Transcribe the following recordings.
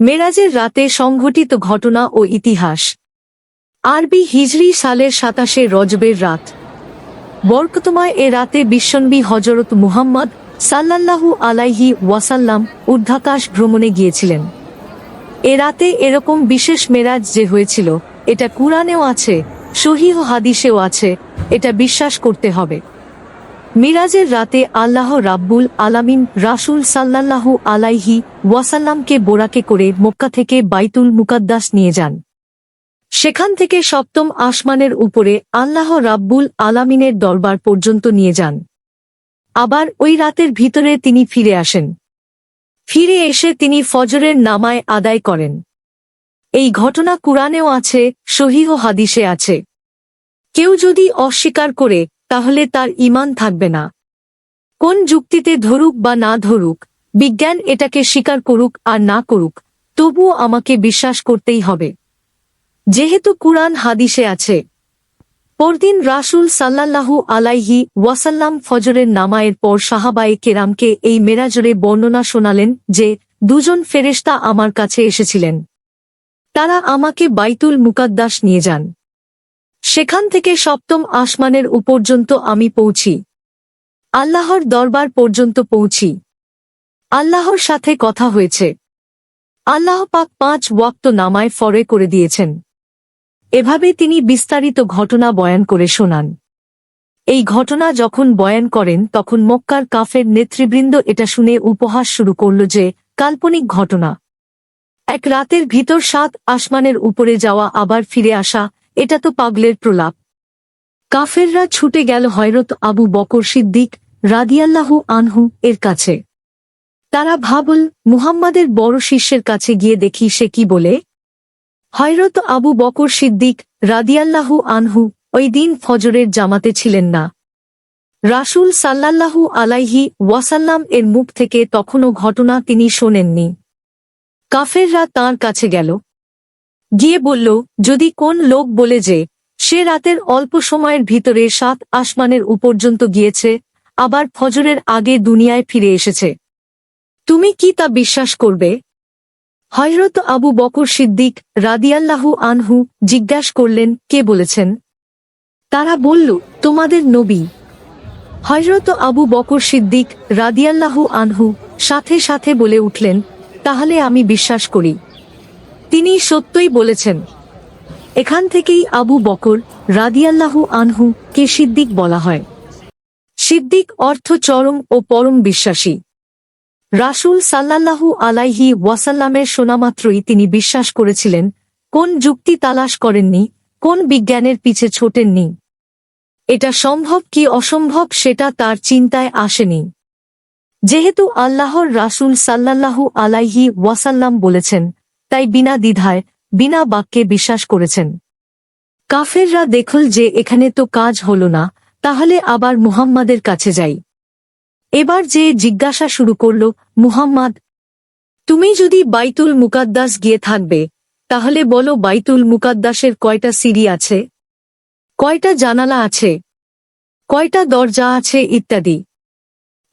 মেরাজের রাতে সংঘটিত ঘটনা ও ইতিহাস। আরবি হিজরি সালের সাতাশে রজবের রাত। বরকতময় এ রাতে বিশ্বনবী হজরত মুহাম্মদ সাল্লাল্লাহু আলাইহি ওয়াসাল্লাম ঊর্ধ্বাকাশ ভ্রমণে গিয়েছিলেন। এ রাতে এরকম বিশেষ মেরাজ যে হয়েছিল, এটা কুরআনেও আছে, সহিহ হাদিসেও আছে, এটা বিশ্বাস করতে হবে। মিরাজের রাতে আল্লাহ রাব্বুল আলামিন রাসূল সাল্লাল্লাহু আলাইহি ওয়াসাল্লামকে বোরাকে করে মক্কা থেকে বাইতুল মুকাদ্দাস নিয়ে যান। সেখান থেকে সপ্তম আসমানের উপরে আল্লাহ রাব্বুল আলামিনের দরবার পর্যন্ত নিয়ে যান। আবার ওই রাতের ভিতরে তিনি ফিরে আসেন। ফিরে এসে তিনি ফজরের নামায় আদায় করেন। এই ঘটনা কুরআনেও আছে, সহিহ হাদিসে আছে। কেউ যদি অস্বীকার করে তাহলে তার ঈমান থাকবে না। কোন যুক্তিতে ধরুক বা না ধরুক, বিজ্ঞান এটাকে স্বীকার করুক আর না করুক, তবুও আমাকে বিশ্বাস করতেই হবে। যেহেতু কুরআন হাদিসে আছে, পরদিন রাসূল সাল্লাল্লাহু আলাইহি ওয়াসাল্লাম ফজরের নামায়ের পর সাহাবায়ে কেরামকে এই মেরাজরে বর্ণনা শোনালেন যে, দুজন ফেরেশতা আমার কাছে এসেছিলেন। তারা আমাকে বাইতুল মুকাদ্দাস নিয়ে যান। সেখান থেকে সপ্তম আসমানের উপর্যন্ত আমি পৌঁছি। আল্লাহর দরবার পর্যন্ত পৌঁছি। আল্লাহর সাথে কথা হয়েছে। আল্লাহ পাক পাঁচ ওয়াক্ত নামায় ফরে করে দিয়েছেন। এভাবে তিনি বিস্তারিত ঘটনা বয়ান করে শোনান। এই ঘটনা যখন বয়ান করেন, তখন মক্কার কাফের নেতৃবৃন্দ এটা শুনে উপহাস শুরু করল যে, কাল্পনিক ঘটনা। এক রাতের ভিতর সাত আসমানের উপরে যাওয়া, আবার ফিরে আসা এটা তো পাগলের প্রলাপ। কাফেররা ছুটে গেল হয়রত আবু বকর সিদ্দিক রাদিয়াল্লাহু আনহু এর কাছে। তারা ভাবল, মুহাম্মাদের বড় শিষ্যের কাছে গিয়ে দেখি সে কি বলে। হয়রত আবু বকর সিদ্দিক রাদিয়াল্লাহু আনহু ওই দিন ফজরের জামাতে ছিলেন না। রাসূল সাল্লাল্লাহু আলাইহি ওয়াসাল্লাম এর মুখ থেকে তখনও ঘটনা তিনি শোনেননি। কাফেররা তাঁর কাছে গেল। গিয়ে বলল, যদি কোন লোক বলে যে, সে রাতের অল্প সময়ের ভিতরে সাত আসমানের উপর্যন্ত গিয়েছে, আবার ফজরের আগে দুনিয়ায় ফিরে এসেছে, তুমি কি তা বিশ্বাস করবে? হয়রত আবু বকর সিদ্দিক রাদিয়াল্লাহু আনহু জিজ্ঞাস করলেন, কে বলেছেন? তারা বলল, তোমাদের নবী। হয়রত আবু বকর সিদ্দিক রাদিয়াল্লাহু আনহু সাথে সাথে বলে উঠলেন, তাহলে আমি বিশ্বাস করি। তিনি সত্যই বলেছেন, এখান থেকেই আবু বকর রাদিয়াল্লাহু আনহু কে সিদ্দিক বলা হয়। সিদ্দিক অর্থ চরম ও পরম বিশ্বাসী। রাসূল সাল্লাল্লাহু আলাইহি ওয়াসাল্লামের শোনামাত্রই তিনি বিশ্বাস করেছিলেন, কোন যুক্তি তালাশ করেননি, কোন বিজ্ঞানের পিছে ছোটেননি। এটা সম্ভব কি অসম্ভব সেটা তার চিন্তায় আসেনি। যেহেতু আল্লাহর রাসূল সাল্লাল্লাহু আলাইহি ওয়াসাল্লাম বলেছেন তাই বিনা দ্বিধায়, বিনা বাক্যে বিশ্বাস করেছেন। কাফেররা দেখল যে এখানে তো কাজ হল না, তাহলে আবার মুহাম্মাদের কাছে যাই। এবার যে জিজ্ঞাসা শুরু করল, মুহাম্মাদ, তুমি যদি বাইতুল মুকাদ্দাস গিয়ে থাকবে, তাহলে বলো বাইতুল মুকাদ্দাসের কয়টা সিঁড়ি আছে? কয়টা জানালা আছে? কয়টা দরজা আছে? ইত্যাদি।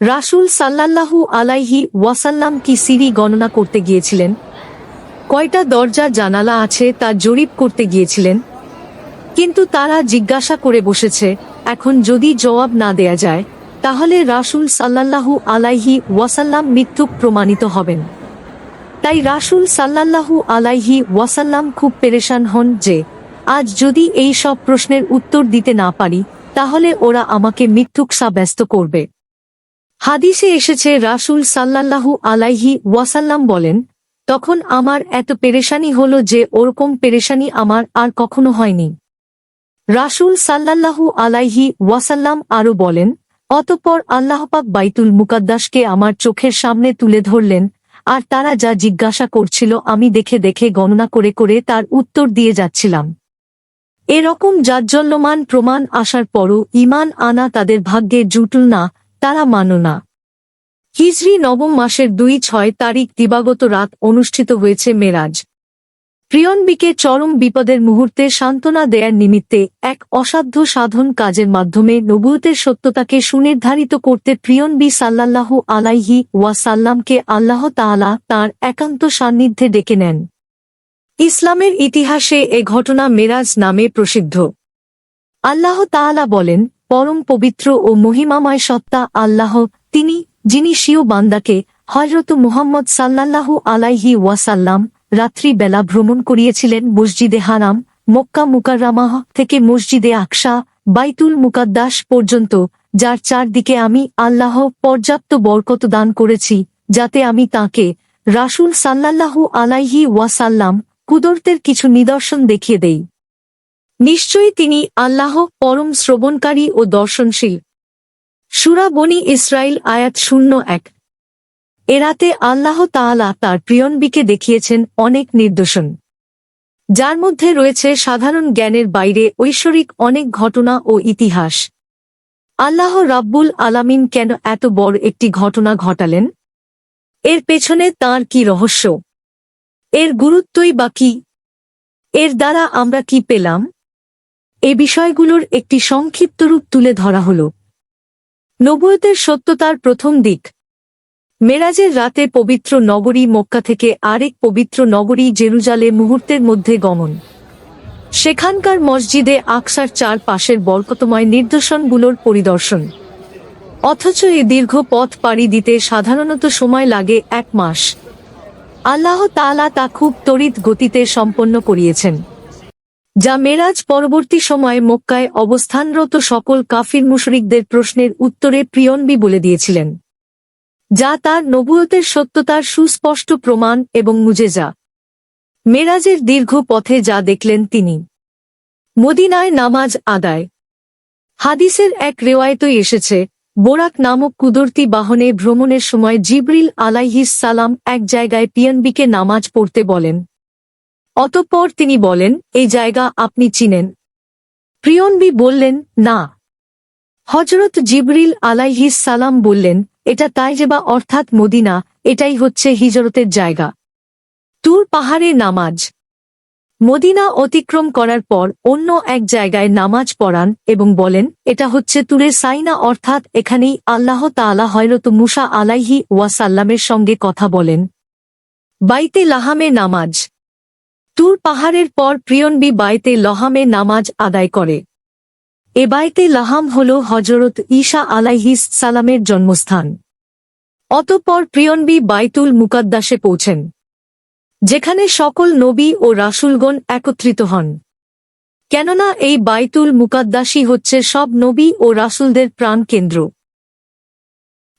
রাসুল সাল্লাল্লাহু আলাইহি ওয়াসাল্লাম কি সিঁড়ি গণনা করতে গিয়েছিলেন? কয়টা দরজা জানালা আছে তা জরিপ করতে গিয়েছিলেন। কিন্তু তারা জিজ্ঞাসা করে বসেছে, এখন যদি জবাব না দেয়া যায়, তাহলে রাসূল সাল্লাল্লাহু আলাইহি ওয়াসাল্লাম মৃত্যুক প্রমাণিত হবেন। তাই রাসূল সাল্লাল্লাহু আলাইহি ওয়াসাল্লাম খুব পেরেশান হন যে, আজ যদি এই সব প্রশ্নের উত্তর দিতে না পারি, তাহলে ওরা আমাকে মিথ্যুক সাব্যস্ত করবে। হাদিসে এসেছে, রাসূল সাল্লাল্লাহু আলাইহি ওয়াসাল্লাম বলেন তখন আমার এত পেরেশানি হলো যে ওরকম পেরেশানি আমার আর কখনো হয়নি। রাসূল সাল্লাল্লাহু আলাইহি ওয়াসাল্লাম আরও বলেন, অতঃপর আল্লাহপাক বাইতুল মুকাদ্দাসকে আমার চোখের সামনে তুলে ধরলেন, আর তারা যা জিজ্ঞাসা করছিল আমি দেখে দেখে গণনা করে করে তার উত্তর দিয়ে যাচ্ছিলাম। এরকম জাজ্জল্যমান প্রমাণ আসার পরও ইমান আনা তাদের ভাগ্যে জুটল না, তারা মানল না। হিজরি নবম মাসের দুই ছয় তারিখ দিবাগত রাত অনুষ্ঠিত হয়েছে মেরাজ। প্রিয়নবিকে চরম বিপদের মুহূর্তে সান্ত্বনা দেয়ার নিমিত্তে এক অসাধ্য সাধন কাজের মাধ্যমে নবুয়তের সত্যতাকে সুনির্ধারিত করতে প্রিয়নবি সাল্লাল্লাহু আলাইহি ওয়াসাল্লামকে আল্লাহ তাআলা তার একান্ত সান্নিধ্যে ডেকে নেন। ইসলামের ইতিহাসে এ ঘটনা মেরাজ নামে প্রসিদ্ধ। আল্লাহ তাআলা বলেন, পরম পবিত্র ও মহিমাময় সত্তা আল্লাহ, তিনি যিনি শিও বান্দাকে হজরত মুহাম্মদ সাল্লাল্লাহু আলাইহি ওয়াসাল্লাম রাত্রিবেলা ভ্রমণ করিয়েছিলেন মসজিদে হারাম, মক্কা মুকাররামাহ থেকে মসজিদে আকশা বাইতুল মুকাদ্দাস পর্যন্ত, যার চারদিকে আমি আল্লাহ পর্যাপ্ত বরকত দান করেছি, যাতে আমি তাকে রাসূল সাল্লাল্লাহু আলাইহি ওয়াসাল্লাম কুদরতের কিছু নিদর্শন দেখিয়ে দেই। নিশ্চয়ই তিনি আল্লাহ পরম শ্রবণকারী ও দর্শনশীল। সুরা বনি ইসরায়েল আয়াত শূন্য এক। এরাতে আল্লাহ তাআলা তার প্রিয়নবিকে দেখিয়েছেন অনেক নির্দোষণ। যার মধ্যে রয়েছে সাধারণ জ্ঞানের বাইরে ঐশ্বরিক অনেক ঘটনা ও ইতিহাস। আল্লাহ রাব্বুল আলামিন কেন এত বড় একটি ঘটনা ঘটালেন? এর পেছনে তার কি রহস্য? এর গুরুত্বই বা কি? এর দ্বারা আমরা কি পেলাম? এ বিষয়গুলোর একটি সংক্ষিপ্ত রূপ তুলে ধরা হল। নবুয়তের সত্যতার প্রথম দিক। মেরাজের রাতে পবিত্র নগরী মক্কা থেকে আরেক পবিত্র নগরী জেরুজালে মুহূর্তের মধ্যে গমন। সেখানকার মসজিদে আকসার চার পাশের বরকতময় নির্দেশনগুলোর পরিদর্শন। অথচ এ দীর্ঘ পথ পাড়ি দিতে সাধারণত সময় লাগে এক মাস। আল্লাহ তাআলা তা খুব তড়িৎ গতিতে সম্পন্ন করিয়েছেন। যা মেরাজ পরবর্তী সময়ে মক্কায় অবস্থানরত সকল কাফির মুশরিকদের প্রশ্নের উত্তরে প্রিয়নবি বলে দিয়েছিলেন। যা তার নবুয়তের সত্যতার সুস্পষ্ট প্রমাণ এবং মুজেজা। মেরাজের দীর্ঘ পথে যা দেখলেন তিনি। মদিনায় নামাজ আদায়। হাদিসের এক রেওয়ায়তই এসেছে, বোরাক নামক কুদরতি বাহনে ভ্রমণের সময় জিবরিল আলাইহিস সালাম এক জায়গায় পিয়নবিকে নামাজ পড়তে বলেন। অতঃপর তিনি বলেন, এই জায়গা আপনি চিনেন। প্রিয়নবি বললেন, না। হজরত জিবরিল আলাইহিস সালাম বললেন, এটা তাইজেবা অর্থাৎ মদিনা, এটাই হচ্ছে হিজরতের জায়গা। তুর পাহাড়ে নামাজ। মদিনা অতিক্রম করার পর অন্য এক জায়গায় নামাজ পড়ান এবং বলেন, এটা হচ্ছে তুরে সাইনা অর্থাৎ এখানেই আল্লাহ তাআলা হয়রত মুসা আলাইহি ওয়াসাল্লামের সঙ্গে কথা বলেন। বাইতে লাহামে নামাজ। তুর পাহাড়ের পর প্রিয়নবি বাইতে লহামে নামাজ আদায় করে। এ বাইতে লাহাম হল হজরত ঈশা আলাইহিস সালামের জন্মস্থান। অতঃপর প্রিয়নবি বাইতুল মুকাদ্দাসে পৌঁছেন, যেখানে সকল নবী ও রাসূলগণ একত্রিত হন। কেননা এই বাইতুল মুকাদ্দাসই হচ্ছে সব নবী ও রাসূলদের প্রাণ কেন্দ্র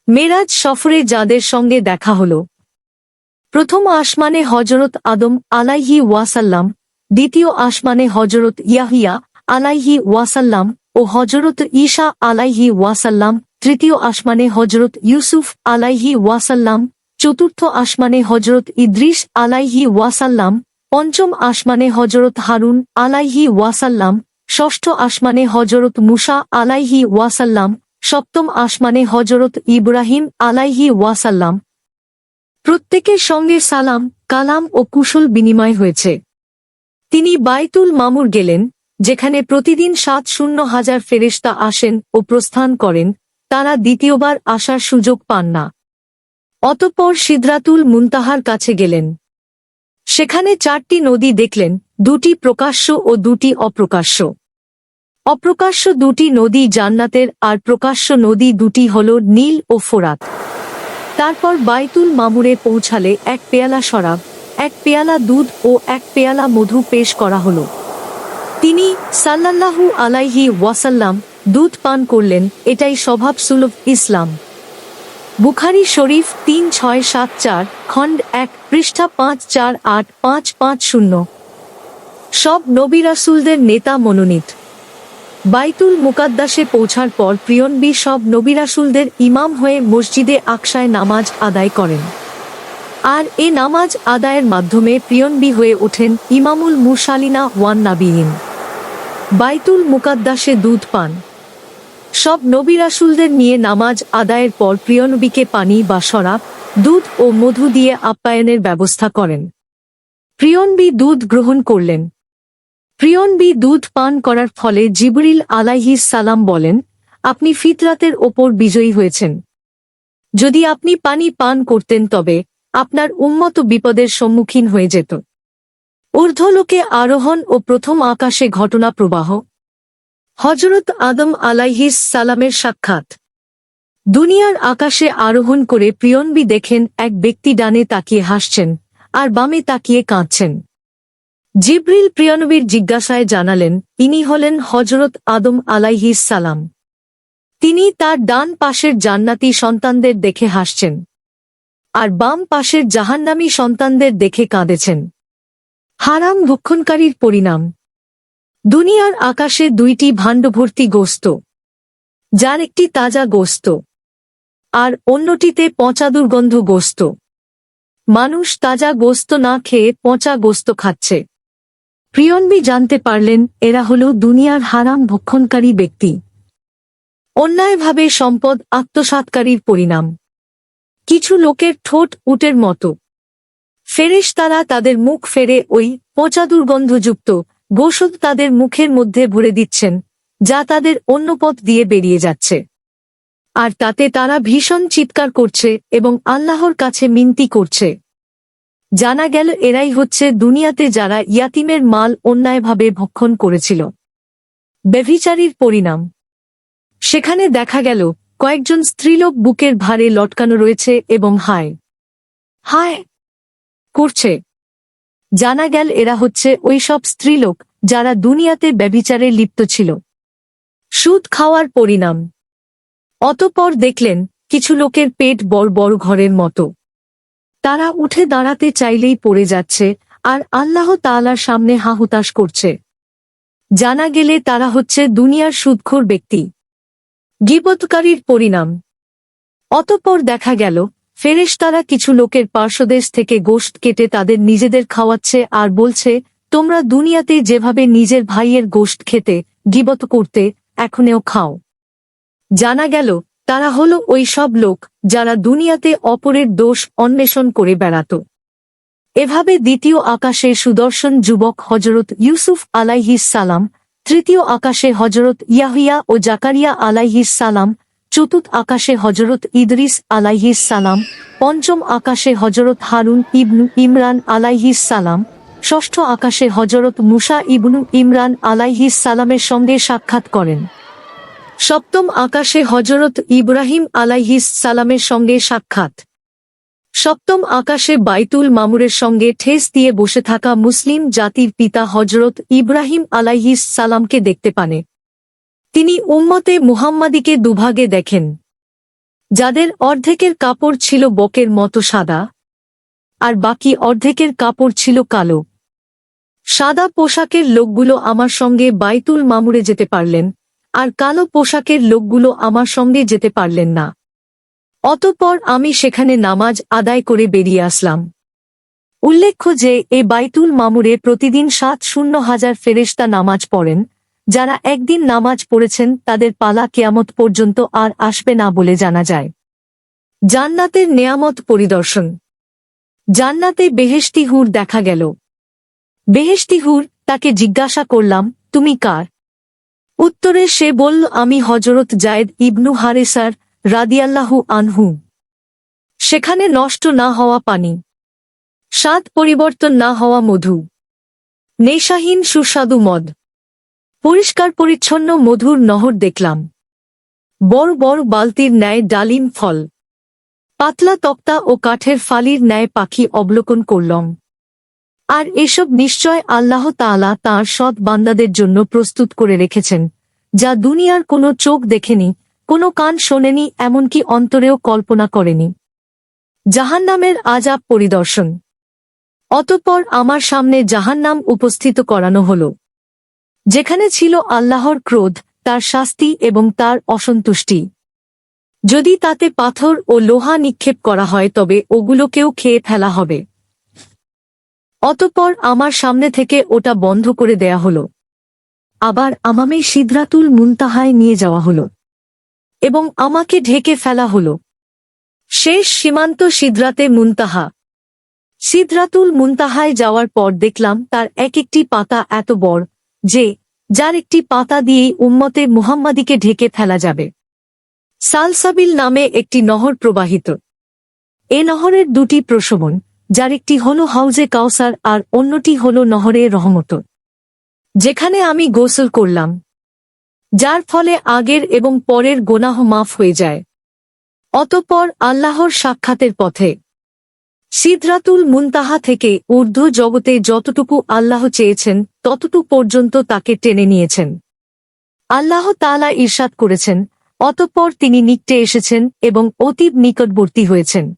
মেরাজ সফরে যাদের সঙ্গে দেখা হল প্রথম আসমানে হজরত আদম আলাইহি ওয়াসাল্লাম, দ্বিতীয় আসমানে হজরত ইয়াহিয়া আলাইহি ওয়াসাল্লাম ও হজরত ঈশা আলাইহি ওয়াসাল্লাম, তৃতীয় আসমানে হজরত ইউসুফ আলাইহি ওয়াসাল্লাম, চতুর্থ আসমানে হজরত ইদ্রিস আলাইহি ওয়াসাল্লাম, পঞ্চম আসমানে হজরত হারুন আলাইহি ওয়াসাল্লাম, ষষ্ঠ আসমানে হজরত মুসা আলাইহি ওয়াসাল্লাম, সপ্তম আসমানে হজরত ইব্রাহিম আলাইহি ওয়াসাল্লাম প্রত্যেকের সঙ্গে সালাম, কালাম ও কুশল বিনিময় হয়েছে। তিনি বাইতুল মামুর গেলেন, যেখানে প্রতিদিন সাত শূন্য হাজার ফেরেশতা আসেন ও প্রস্থান করেন, তারা দ্বিতীয়বার আসার সুযোগ পান না। অতঃপর সিদ্রাতুল মুনতাহার কাছে গেলেন। সেখানে চারটি নদী দেখলেন, দুটি প্রকাশ্য ও দুটি অপ্রকাশ্য। অপ্রকাশ্য দুটি নদী জান্নাতের, আর প্রকাশ্য নদী দুটি হল নীল ও ফোরাত। তারপর বাইতুল মামুরে পৌঁছালে এক পেয়ালা শরাব, এক পেয়ালা দুধ ও এক পেয়ালা মধু পেশ করা হল। তিনি সাল্লাল্লাহু আলাইহি ওয়াসাল্লাম দুধ পান করলেন, এটাই স্বভাব সুলভ ইসলাম। বুখারি শরীফ তিন ছয় সাত চার, খণ্ড এক, পৃষ্ঠা পাঁচ চার আট পাঁচ পাঁচ শূন্য। সব নবী রাসূলদের নেতা মনোনীত। বাইতুল মুকাদ্দাসে পৌঁছার পর প্রিয়নবী সব নবী রাসূলদের ইমাম হয়ে মসজিদে আকশায় নামাজ আদায় করেন। আর এ নামাজ আদায়ের মাধ্যমে প্রিয়নবী হয়ে ওঠেন ইমামুল মুরসালিনা ওয়ান নাবিহীন বাইতুল মুকাদ্দাসে দুধ পান। সব নবী রাসূলদের নিয়ে নামাজ আদায়ের পর প্রিয়নবীকে পানি বা শরাব, দুধ ও মধু দিয়ে আপ্যায়নের ব্যবস্থা করেন। প্রিয়নবী দুধ গ্রহণ করলেন। প্রিয়নবী দুধ পান করার ফলে জিবরিল আলাইহিস সালাম বলেন, আপনি ফিতরাতের ওপর বিজয়ী হয়েছেন। যদি আপনি পানি পান করতেন তবে আপনার উন্মত বিপদের সম্মুখীন হয়ে যেত। ঊর্ধ্বলোকে আরোহণ ও প্রথম আকাশে ঘটনা প্রবাহ। হজরত আদম আলাইহিস সালামের সাক্ষাৎ। দুনিয়ার আকাশে আরোহণ করে প্রিয়নবি দেখেন, এক ব্যক্তি ডানে তাকিয়ে হাসছেন, আর বামে তাকিয়ে কাঁদছেন। জিব্রিল প্রিয়নবীর জিজ্ঞাসায় জানালেন, ইনি হলেন হজরত আদম আলাইহিস সালাম। তিনি তার ডান পাশের জান্নাতি সন্তানদের দেখে হাসছেন আর বাম পাশের জাহান্নামী সন্তানদের দেখে কাঁদেছেন। হারাম ভক্ষণকারীর পরিণাম। দুনিয়ার আকাশে দুইটি ভাণ্ডভর্তি গোস্ত, যার একটি তাজা গোস্ত আর অন্যটিতে পচা দুর্গন্ধ গোস্ত। মানুষ তাজা গোস্ত না খেয়ে পচা গোস্ত খাচ্ছে। প্রিয়নবী জানতে পারলেন, এরা হল দুনিয়ার হারাম ভক্ষণকারী ব্যক্তি। অন্যায়ভাবে সম্পদ আত্মসাৎকারীর পরিণাম। কিছু লোকের ঠোঁট উটের মতো। ফেরেশ তারা তাদের মুখ ফেরে ওই পচা দুর্গন্ধযুক্ত গোসদ তাদের মুখের মধ্যে ভরে দিচ্ছেন, যা তাদের অন্য পথ দিয়ে বেরিয়ে যাচ্ছে। আর তাতে তারা ভীষণ চিৎকার করছে এবং আল্লাহর কাছে মিনতি করছে। জানা গেল এরাই হচ্ছে দুনিয়াতে যারা ইয়াতিমের মাল অন্যায়ভাবে ভক্ষণ করেছিল। বেভিচারীর পরিণাম। সেখানে দেখা গেল, কয়েকজন স্ত্রীলোক বুকের ভারে লটকানো রয়েছে এবং হায়। হায়! করছে। জানা গেল এরা হচ্ছে ওই সব স্ত্রীলোক যারা দুনিয়াতে ব্যভিচারে লিপ্ত ছিল। সুদ খাওয়ার পরিণাম। অতপর দেখলেন, কিছু লোকের পেট বড় বড় ঘরের মতো। তারা উঠে দাঁড়াতে চাইলেই পড়ে যাচ্ছে, আর আল্লাহ তালার সামনে হাহুতাশ করছে। জানা গেলে তারা হচ্ছে দুনিয়ার সুদখোর ব্যক্তি। গিবতকারীর পরিণাম। অতঃপর দেখা গেল, ফেরেশতারা কিছু লোকের পার্শ্বদেশ থেকে গোশত কেটে তাদের নিজেদের খাওয়াচ্ছে আর বলছে, তোমরা দুনিয়াতে যেভাবে নিজের ভাইয়ের গোশত খেতে, গিবত করতে, এখনেও খাও। জানা গেল তারা হল ওই সব লোক যারা দুনিয়াতে অপরের দোষ অন্বেষণ করে বেড়াত। এভাবে দ্বিতীয় আকাশে সুদর্শন যুবক হজরত ইউসুফ আলাইহিস সালাম, তৃতীয় আকাশে হজরত ইয়াহিয়া ও জাকারিয়া আলাইহিস সালাম, চতুর্থ আকাশে হজরত ইদরিস আলাইহিস সালাম, পঞ্চম আকাশে হজরত হারুন ইবনু ইমরান আলাইহিস সালাম, ষষ্ঠ আকাশে হজরত মুসা ইবনু ইমরান আলাইহিস সালামের সঙ্গে সাক্ষাৎ করেন। সপ্তম আকাশে হজরত ইব্রাহিম আলাইহিস সালামের সঙ্গে সাক্ষাৎ। সপ্তম আকাশে বাইতুল মামুরের সঙ্গে ঠেস দিয়ে বসে থাকা মুসলিম জাতির পিতা হজরত ইব্রাহিম আলাইহিস সালামকে দেখতে পানে। তিনি উম্মতে মুহাম্মাদিকে দুভাগে দেখেন। যাদের অর্ধেকের কাপড় ছিল বকের মতো সাদা, আর বাকি অর্ধেকের কাপড় ছিল কালো। সাদা পোশাকের লোকগুলো আমার সঙ্গে বাইতুল মামুরে যেতে পারলেন। আর কালো পোশাকের লোকগুলো আমার সঙ্গে যেতে পারলেন না। অতঃপর আমি সেখানে নামাজ আদায় করে বেরিয়ে আসলাম। উল্লেখ্য যে, এ বাইতুল মামুরে প্রতিদিন সাত শূন্য হাজার ফেরেশতা নামাজ পড়েন, যারা একদিন নামাজ পড়েছেন তাদের পালা কেয়ামত পর্যন্ত আর আসবে না বলে জানা যায়। জান্নাতের নেয়ামত পরিদর্শন। জান্নাতে বেহেশতি হুর দেখা গেল। বেহেশতি হুর, তাকে জিজ্ঞাসা করলাম, তুমি কার? উত্তরে সে বলল, আমি হজরত জায়েদ ইবনু হারেসার রাদিয়াল্লাহু আনহু। সেখানে নষ্ট না হওয়া পানি। স্বাদ পরিবর্তন না হওয়া মধু। নেশাহীন সুস্বাদু মদ। পরিষ্কার পরিচ্ছন্ন মধুর নহর দেখলাম। বড় বড় বালতির ন্যায় ডালিম ফল। পাতলা তক্তা ও কাঠের ফালির ন্যায় পাখি অবলোকন করলাম। আর এসব নিশ্চয় আল্লাহ তাআলা তাঁর সৎ বান্দাদের জন্য প্রস্তুত করে রেখেছেন, যা দুনিয়ার কোনো চোখ দেখেনি, কোনো কান শোনেনি, এমনকি অন্তরেও কল্পনা করেনি। জাহান্নামের আজাব পরিদর্শন। অতঃপর আমার সামনে জাহান্নাম উপস্থিত করানো হল, যেখানে ছিল আল্লাহর ক্রোধ, তার শাস্তি এবং তার অসন্তুষ্টি। যদি তাতে পাথর ও লোহা নিক্ষেপ করা হয়, তবে ওগুলোকেও খেয়ে ফেলা হবে। অতঃপর আমার সামনে থেকে ওটা বন্ধ করে দেয়া হলো। আবার আমামে সিদ্রাতুল মুনতাহায় নিয়ে যাওয়া হলো। এবং আমাকে ঢেকে ফেলা হল। শেষ সীমান্ত সিদ্রাতে মুনতাহা। সিদরাতুল মুনতাহায় যাওয়ার পর দেখলাম তার এক একটি পাতা এত বড় যে, যার একটি পাতা দিয়েই উম্মতে মুহাম্মাদিকে ঢেকে ফেলা যাবে। সালসাবিল নামে একটি নহর প্রবাহিত। এ নহরের দুটি প্রশমন। যার একটি হল হাউজে কাউসার আর অন্যটি হল নহরে রহমত যেখানে আমি গোসল করলাম। যার ফলে আগের এবং পরের গোনাহ মাফ হয়ে যায়। অতঃপর আল্লাহর সাক্ষাতের পথে। সিদরাতুল মুনতাহা থেকে ঊর্ধ্ব জগতে যতটুকু আল্লাহ চেয়েছেন, ততটুকু পর্যন্ত তাকে টেনে নিয়েছেন। আল্লাহ তালা ঈর্ষাদ করেছেন, অতঃপর তিনি নিকটে এসেছেন এবং অতীব নিকটবর্তী হয়েছেন।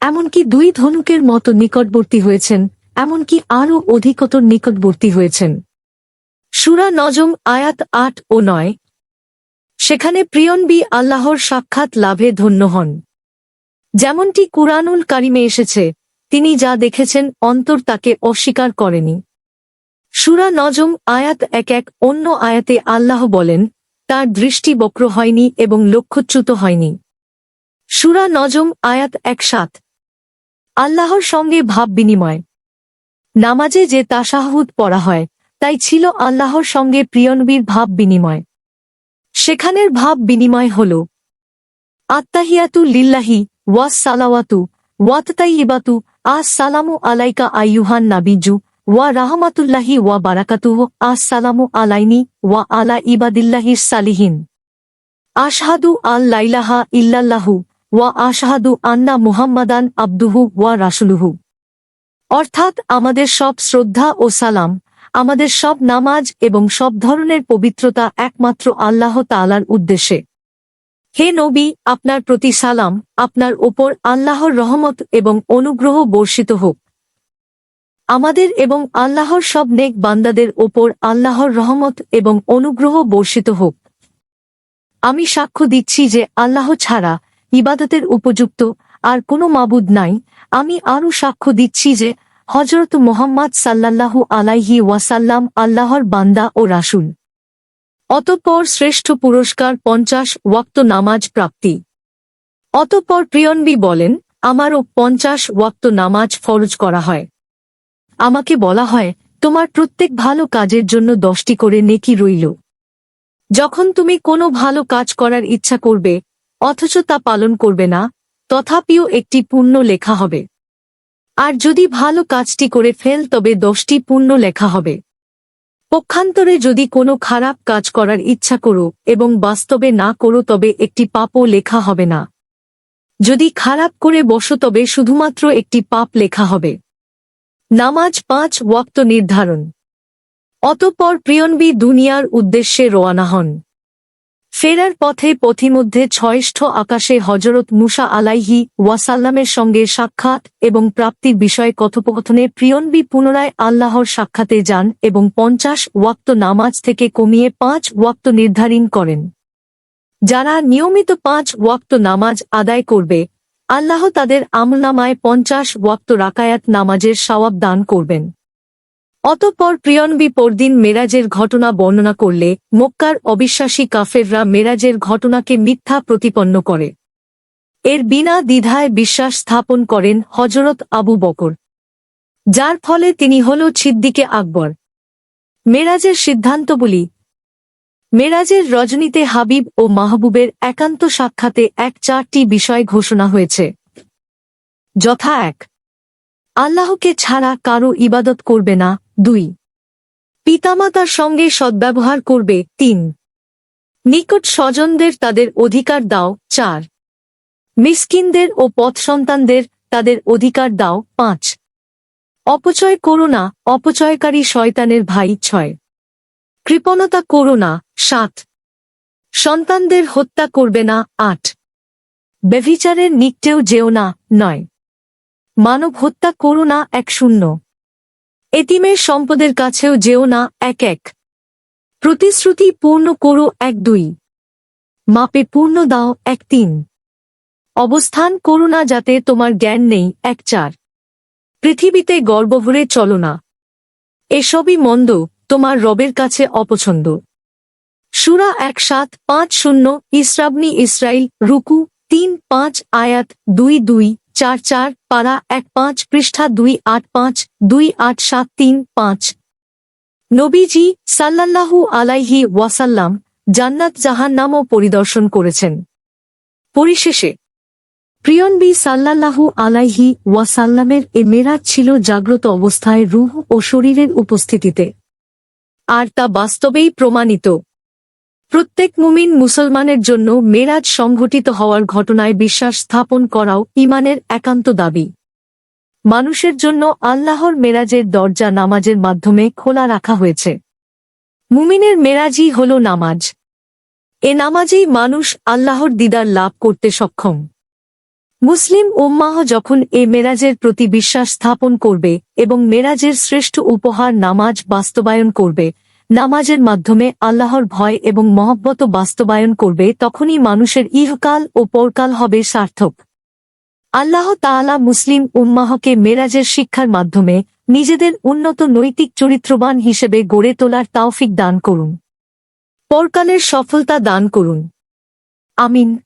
এমনকি দুই ধনুকের মতো নিকটবর্তী হয়েছেন, এমনকি আরও অধিকতর নিকটবর্তী হয়েছেন। সুরা নজম, আয়াত আট ও নয়। সেখানে প্রিয়নবি আল্লাহর সাক্ষাৎ লাভে ধন্য হন। যেমনটি কুরআনুল কারিমে এসেছে, তিনি যা দেখেছেন অন্তর তাকে অস্বীকার করেনি। সুরা নজম, আয়াত এক এক অন্য আয়াতে আল্লাহ বলেন, তার দৃষ্টি বক্র হয়নি এবং লক্ষ্যচ্যুত হয়নি। সুরা নজম, আয়াত এক সাত। আল্লাহর সঙ্গে ভাব বিনিময়। নামাজে যে তাসাহুদ পড়া হয়, তাই ছিল আল্লাহর সঙ্গে প্রিয়নবীর ভাব বিনিময়। সেখানের ভাব বিনিময় হল আত্মাহিয়াতু লিল্লাহি ওয়াস সালাওয়াতু ওয়াততাইবাতু আস সালামু আলাইকা আইয়ুহান নাবিজু ওয়া রাহমাতুল্লাহি ওয়া বারাকাতুহু আস সালামু আলাইনি ওয়া আলা ইবাদিল্লাহির সালিহিন। আশহাদু আল লাইলাহা ইল্লাল্লাহু ওয়া আশাহাদু আন্না মুহাম্মাদান আব্দুহু ওয়া রাসুলুহু। অর্থাৎ আমাদের সব শ্রদ্ধা ও সালাম, আমাদের সব নামাজ এবং সব ধরনের পবিত্রতা একমাত্র আল্লাহ তালার উদ্দেশ্যে। হে নবী, আপনার প্রতি সালাম, আপনার ওপর আল্লাহর রহমত এবং অনুগ্রহ বর্ষিত হোক। আমাদের এবং আল্লাহর সব নেক বান্দাদের ওপর আল্লাহর রহমত এবং অনুগ্রহ বর্ষিত হোক। আমি সাক্ষ্য দিচ্ছি যে আল্লাহ ছাড়া ইবাদতের উপযুক্ত আর কোনো মাবুদ নাই। আমি আরও সাক্ষ্য দিচ্ছি যে হজরত মোহাম্মদ সাল্লাল্লাহু আলাইহি ওয়াসাল্লাম আল্লাহর বান্দা ও রাসুল। অতঃপর শ্রেষ্ঠ পুরস্কার পঞ্চাশ ওয়াক্ত নামাজ প্রাপ্তি। অতঃপর প্রিয়নবি বলেন, আমারও পঞ্চাশ ওয়াক্ত নামাজ ফরজ করা হয়। আমাকে বলা হয়, তোমার প্রত্যেক ভালো কাজের জন্য দশটি করে নেকি রইল। যখন তুমি কোনো ভালো কাজ করার ইচ্ছা করবে অথচ তা পালন করবে না, তথাপিও একটি পুণ্য লেখা হবে। আর যদি ভালো কাজটি করে ফেল, তবে দশটি পুণ্য লেখা হবে। পক্ষান্তরে যদি কোনো খারাপ কাজ করার ইচ্ছা করো এবং বাস্তবে না করো, তবে একটি পাপও লেখা হবে না। যদি খারাপ করে বসো, তবে শুধুমাত্র একটি পাপ লেখা হবে। নামাজ পাঁচ ওয়াক্ত নির্ধারণ। অতপর প্রিয়নবী দুনিয়ার উদ্দেশ্যে রোয়ানা হন। ফেরার পথে পথিমধ্যে ছয়ষ্ঠ আকাশে হজরত মুসা আলাইহি ওয়াসাল্লামের সঙ্গে সাক্ষাৎ এবং প্রাপ্তির বিষয়ে কথোপকথনে প্রিয়নবী পুনরায় আল্লাহর সাক্ষাতে যান এবং পঞ্চাশ ওয়াক্ত নামাজ থেকে কমিয়ে পাঁচ ওয়াক্ত নির্ধারণ করেন। যারা নিয়মিত পাঁচ ওয়াক্ত নামাজ আদায় করবে, আল্লাহ তাদের আমলনামায় পঞ্চাশ ওয়াক্ত রাকায়াত নামাজের সওয়াব দান করবেন। অতঃপর প্রিয়নবী পরদিন মেরাজের ঘটনা বর্ণনা করলে মক্কার অবিশ্বাসী কাফেররা মেরাজের ঘটনাকে মিথ্যা প্রতিপন্ন করে। এর বিনা দ্বিধায় বিশ্বাস স্থাপন করেন হজরত আবু বকর। যার ফলে তিনি হল ছিদ্দিকে আকবর। মেরাজের সিদ্ধান্ত বলি, মেরাজের রজনীতে হাবিব ও মাহবুবের একান্ত সাক্ষাতে এক চারটি বিষয় ঘোষণা হয়েছে। যথা এক, আল্লাহকে ছাড়া কারও ইবাদত করবে না দুই। পিতামাতার সঙ্গে সদ্ব্যবহার করবে, তিন। নিকট স্বজনদের তাদের অধিকার দাও, চার। মিসকিনদের ও পথ সন্তানদের তাদের অধিকার দাও, পাঁচ। অপচয় করো না, অপচয়কারী শয়তানের ভাই, ছয়। কৃপণতা করো না, সাত। সন্তানদের হত্যা করবে না, আট। ব্যভিচারের নিকটেও যেও না, নয়। মানব হত্যা করো না, এক শূন্য। এতিমের সম্পদের কাছেও যেও না, এক এক। প্রতিশ্রুতি পূর্ণ করো, এক দুই। মাপে পূর্ণ দাও, এক তিন। অবস্থান করো না যাতে তোমার জ্ঞান নেই, এক চার। পৃথিবীতে গর্বভরে চলো না। এসবই মন্দ, তোমার রবের কাছে অপছন্দ। সুরা এক সাত পাঁচ শূন্য, ইসরাবনি ইসরাইল, রুকু তিন পাঁচ আয়াত দুই দুই চার চার পারা এক পাঁচ পৃষ্ঠা দুই আট পাঁচ দুই আট সাত তিন পাঁচ। নবীজি সাল্লাল্লাহু আলাইহি ওয়াসাল্লাম জান্নাত জাহান নামও পরিদর্শন করেছেন। পরিশেষে, প্রিয়নবী সাল্লাল্লাহু আলাইহি ওয়াসাল্লামের এ মেরাজ ছিল জাগ্রত অবস্থায় রুহ ও শরীরের উপস্থিতিতে। আর তা বাস্তবেই প্রমাণিত। প্রত্যেক মুমিন মুসলমানের জন্য মেরাজ সংঘটিত হওয়ার ঘটনায় বিশ্বাস স্থাপন করাও ইমানের একান্ত দাবি। মানুষের জন্য আল্লাহর মেরাজের দরজা নামাজের মাধ্যমে খোলা রাখা হয়েছে। মুমিনের মেরাজই হল নামাজ। এ নামাজেই মানুষ আল্লাহর দিদার লাভ করতে সক্ষম। মুসলিম উম্মাহ যখন এ মেরাজের প্রতি বিশ্বাস স্থাপন করবে এবং মেরাজের শ্রেষ্ঠ উপহার নামাজ বাস্তবায়ন করবে নামাজের মাধ্যমে আল্লাহর ভয় এবং মহব্বত বাস্তবায়ন করবে, তখনই মানুষের ইহকাল ও পরকাল হবে সার্থক। আল্লাহ তাআলা মুসলিম উম্মাহকে মেরাজের শিক্ষার মাধ্যমে নিজেদের উন্নত নৈতিক চরিত্রবান হিসেবে গড়ে তোলার তাওফিক দান করুন। পরকালের সফলতা দান করুন। আমিন।